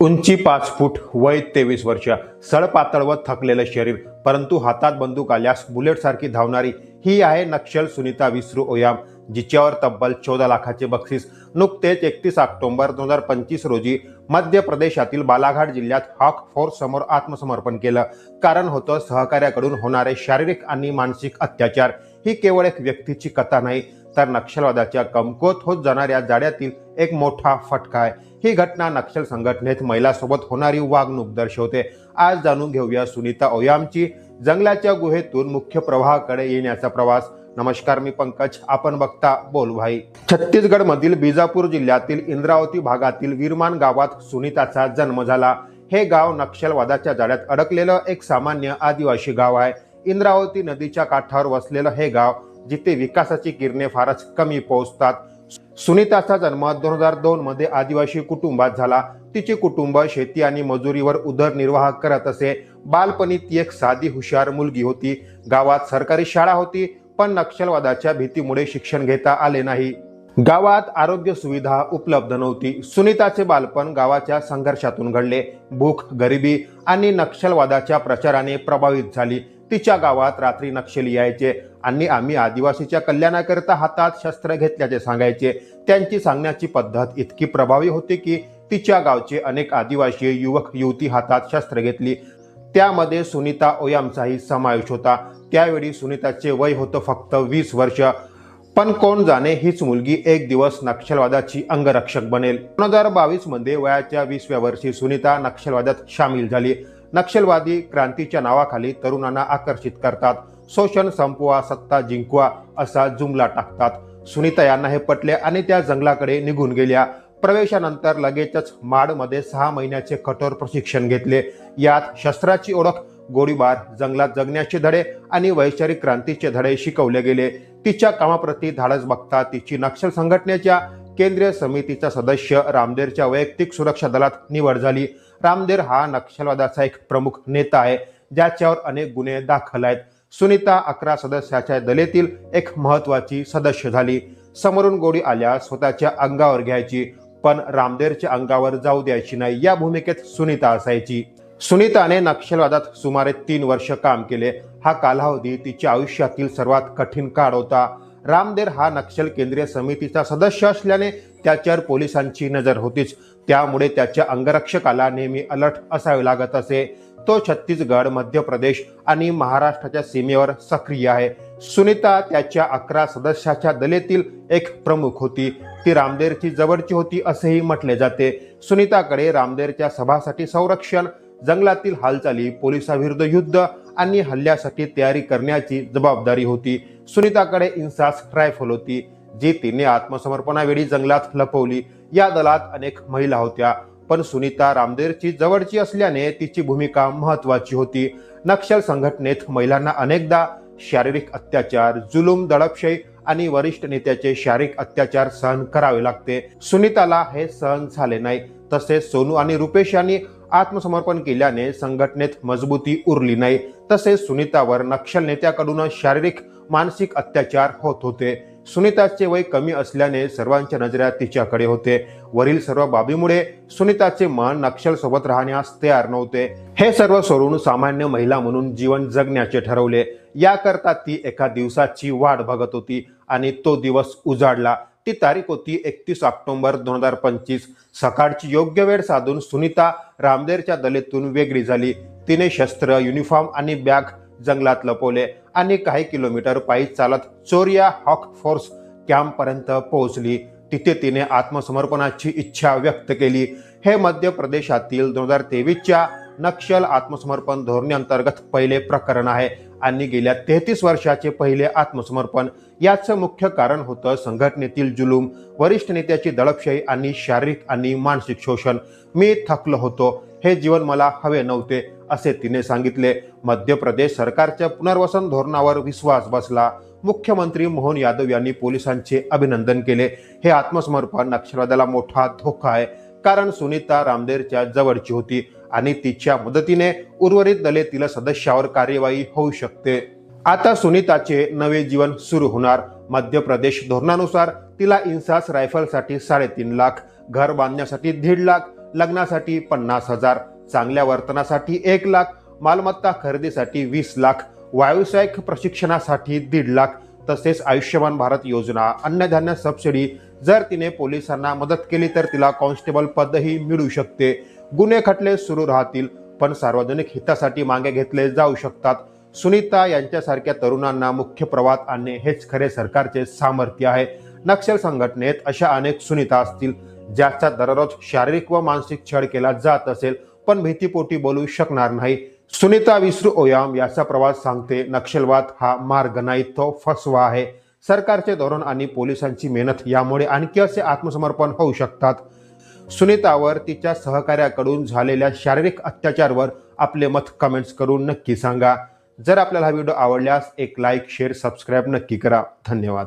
उंची पाच फूट वय तेवीस वर्ष सळपातळ व थकलेलं शरीर परंतु हातात बंदूक आल्यास बुलेटसारखी धावणारी ही आहे नक्षल सुनीता विसरू ओयाम जिच्यावर तब्बल चौदा लाखाचे बक्षीस. नुकतेच एकतीस ऑक्टोबर दोन हजार पंचवीस रोजी मध्य प्रदेशातील बालाघाट जिल्ह्यात हॉक फोर्स समोर आत्मसमर्पण केलं. कारण होतं सहकार्याकडून होणारे शारीरिक आणि मानसिक अत्याचार ही केवळ एक व्यक्तीची कथा नाही तर नक्षलवादाच्या कमकुवत होत जाणाऱ्या जाड्यातील एक मोठा फटका आहे. ही घटना नक्षल संघटनेत महिलासोबत होणारी वागणूक दर्शवते. आज जाणून घेऊया सुनीता ओयामची. जंगलाच्या गुहेतून मुख्य प्रवाहाकडे येण्याचा प्रवास. नमस्कार मी पंकज. आपण बघता बोलभाई छत्तीसगड मधील बिजापूर जिल्ह्यातील इंद्रावती भागातील विरमान गावात सुनीताचा जन्म झाला. हे गाव नक्षलवादाच्या जाळ्यात अडकलेलं एक सामान्य आदिवासी गाव आहे. इंद्रावती नदीच्या काठावर वसलेलं हे गाव जिथे विकासाची किरणे फारच कमी पोहोचतात. सुनीताचा जन्म दोन हजार दोन मध्ये आदिवासी कुटुंबात झाला. तिचे कुटुंब शेती आणि मजुरीवर उदरनिर्वाह करत असे. बालपणी ती एक साधी हुशार मुलगी होती. गावात सरकारी शाळा होती पण नक्षलवादाच्या भीतीमुळे शिक्षण घेता आले नाही. गावात आरोग्य सुविधा उपलब्ध नव्हती. सुनीताचे बालपण गावाच्या संघर्षातून घडले. भूक गरिबी आणि नक्षलवादाच्या प्रचाराने प्रभावित झाली. तिच्या गावात रात्री नक्षली यायचे आणि आम्ही आदिवासीच्या कल्याणाकरिता हातात शस्त्र घेतल्याचे सांगायचे. त्यांची सांगण्याची पद्धत इतकी प्रभावी होती की तिच्या गावचे अनेक आदिवासी युवक युवती हातात शस्त्र घेतली. त्यामध्ये सुनीता ओयामचाही समावेश होता. त्यावेळी सुनीताचे वय होतं फक्त वीस वर्ष. पण कोण जाणे हीच मुलगी एक दिवस नक्षलवादाची अंगरक्षक बनेल. दोन हजार बावीसमध्ये वयाच्या वीसव्या वर्षी सुनीता नक्षलवादात सामील झाली. नक्षलवादी क्रांतीच्या नावाखाली तरुणांना आकर्षित करतात. शोषण संपवा सत्ता जिंकवा असा जुमला टाकतात. सुनीता यांना हे पटले आणि त्या जंगलाकडे निघून गेल्या. प्रवेशानंतर लगेचच माडमध्ये सहा महिन्याचे कठोर प्रशिक्षण घेतले. यात शस्त्राची ओळख गोळीबार जंगलात जगण्याचे धडे आणि वैचारिक क्रांतीचे धडे शिकवले गेले. तिच्या कामाप्रती धाडस बघता तिची नक्षल संघटनेच्या केंद्रीय समितीचा सदस्य रामदेरच्या वैयक्तिक सुरक्षा दलात निवड झाली. रामदेर हा नक्षलवादाचा एक प्रमुख नेता आहे ज्याच्यावर अनेक गुन्हे दाखल आहेत. सुनीता अकरा सदस्याच्या दलेतील एक महत्वाची सदस्य झाली. समोरून गोळी आल्यास स्वतःच्या अंगावर घ्यायची पण रामदेरच्या अंगावर जाऊ द्यायची नाही या भूमिकेत सुनीता असायची. सुनीताने नक्षलवादात सुमारे तीन वर्ष काम केले. हा कालावधी तिच्या आयुष्यातील सर्वात कठीण काळ होता. रामदेर हा नक्षल केंद्रीय समितीचा सदस्य असल्याने त्याच्यावर पोलिसांची नजर होतीच. त्यामुळे त्याच्या अंगरक्षकाला नेहमी अलर्ट असावे लागत असे. तो छत्तीसगड मध्य प्रदेश आणि महाराष्ट्राच्या सीमेवर सक्रिय आहे. सुनीता त्याच्या अकरा सदस्याच्या दलेतील एक प्रमुख होती. ती रामदेरची जवळची होती असेही म्हटले जाते. सुनीताकडे रामदेरच्या सभासाठी संरक्षण जंगलातील हालचाली पोलिसाविरुद्ध युद्ध आणि हल्ल्यासाठी तयारी करण्याची जबाबदारी होती. सुनीताकडे इन्सास रायफल होती जी तिने आत्मसमर्पणावेळी जंगलात लपवली. या दलात अनेक महिला होत्या पण सुनीता रामदेरची जवळची असल्याने तिची भूमिका महत्वाची होती. नक्षल संघटनेत महिलांना अनेकदा शारीरिक अत्याचार जुलूम दडपशाही आणि वरिष्ठ नेत्याचे शारीरिक अत्याचार सहन करावे लागते. सुनीताला हे सहन झाले नाही. तसेच सोनू आणि रुपेश यांनी आत्मसमर्पण केल्याने संघटनेत मजबूती उरली नाही. तसेच सुनीतावर नक्षल नेत्याकडून शारीरिक मानसिक अत्याचार होत होते. सुनीताचे वय कमी असल्याने सर्वांच्या नजरा तिच्याकडे होते. वरील सर्व बाबीमुळे सुनीताचे मन नक्षल सोबत राहण्यास तयार नव्हते. हे सर्व सोडून सामान्य महिला म्हणून जीवन जगण्याचे ठरवले. याकरता ती एका दिवसाची वाट बघत होती आणि तो दिवस उजाडला. ती तारीख होती एकतीस ऑक्टोंबर दोन हजार पंचवीस. सकाळची योग्य वेळ साधून सुनीता रामदेरच्या दलेतून वेगळी झाली. तिने शस्त्र युनिफॉर्म आणि बॅग जंगलात लपवले आणि काही किलोमीटर पायी चालत चोरिया हॉक फोर्स कॅम्पपर्यंत पोहोचली. तिथे तिने आत्मसमर्पणाची इच्छा व्यक्त केली. हे मध्य प्रदेशातील दोन हजार तेवीसच्या नक्षल आत्मसमर्पण धोरणेअंतर्गत पहिले प्रकरण आहे. आणि गेल्या तेहतीस वर्षाचे पहिले आत्मसमर्पण. याचं मुख्य कारण होतं संघटनेतील जुलूम वरिष्ठ नेत्याची दडपशाही आणि शारीरिक आणि मानसिक शोषण. मी थकलो होतो. हे जीवन मला हवे नव्हते असे तिने सांगितले. मध्य प्रदेश सरकारच्या पुनर्वसन धोरणावर विश्वास बसला. मुख्यमंत्री मोहन यादव यांनी पोलिसांचे अभिनंदन केले. हे आत्मसमर्पण नक्षलवादाला मोठा धोका आहे. कारण सुनीता रामदेरच्या जवळची होती. आणि तिच्या मदतीने उर्वरित दले तिला सदस्यावर कार्यवाही होऊ शकते. आता सुनीताचे नवे जीवन सुरू होणार. मध्य प्रदेश धोरणानुसार तिला इन्सास रायफलसाठी साडेतीन लाख घर बांधण्यासाठी दीड लाख लग्नासाठी पन्नास हजार चांगल्या वर्तनासाठी एक लाख मालमत्ता खरेदीसाठी वीस लाख व्यावसायिक प्रशिक्षणासाठी दीड लाख तसेच आयुष्यमान भारत योजना अन्नधान्य सबसिडी जर तिने पोलिसांना मदत केली तर तिला कॉन्स्टेबल पदही मिळू शकते. गुन्हे खटले सुरू राहतील पण सार्वजनिक हितासाठी मागे घेतले जाऊ शकतात. सुनीता यांच्यासारख्या तरुणांना मुख्य प्रवाहात आणणे हेच खरे सरकारचे सामर्थ्य आहे. नक्षल संघटनेत अशा अनेक सुनीता असतील ज्याचा दररोज शारीरिक व मानसिक छळ केला जात असेल पण भीतीपोटी बोलू शकणार नाही. सुनीता विसरू ओयाम याचा प्रवास सांगते नक्षलवाद हा मार्ग नाही तो फसवा आहे. सरकारचे धोरण आणि पोलिसांची मेहनत यामुळे आणखी असे आत्मसमर्पण होऊ शकतात. सुनीतावर तिच्या सहकार्याकडून झालेल्या शारीरिक अत्याचारवर आपले मत कमेंट्स करून नक्की सांगा. जर आपल्याला हा व्हिडिओ आवडल्यास एक लाईक शेअर सबस्क्राईब नक्की करा. धन्यवाद.